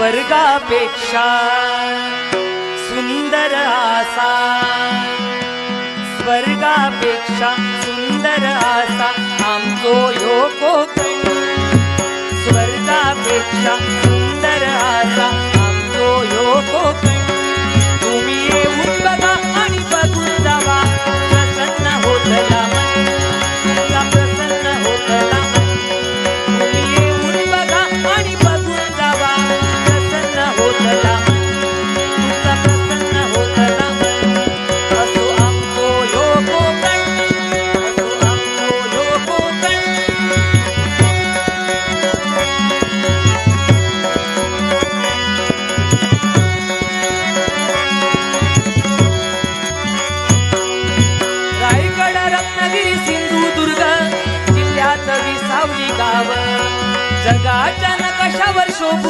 स्वर्गापेक्षा सुन्दर आसा स्वर्गापेक्षा सुन्दर आसा आमचो ह्यो कोकण। स्वर्गापेक्षा रत्नगिरी सिंधुदुर्ग जिल्ह्यात विसावली गाव. जगाच्या नकाशावर शोभून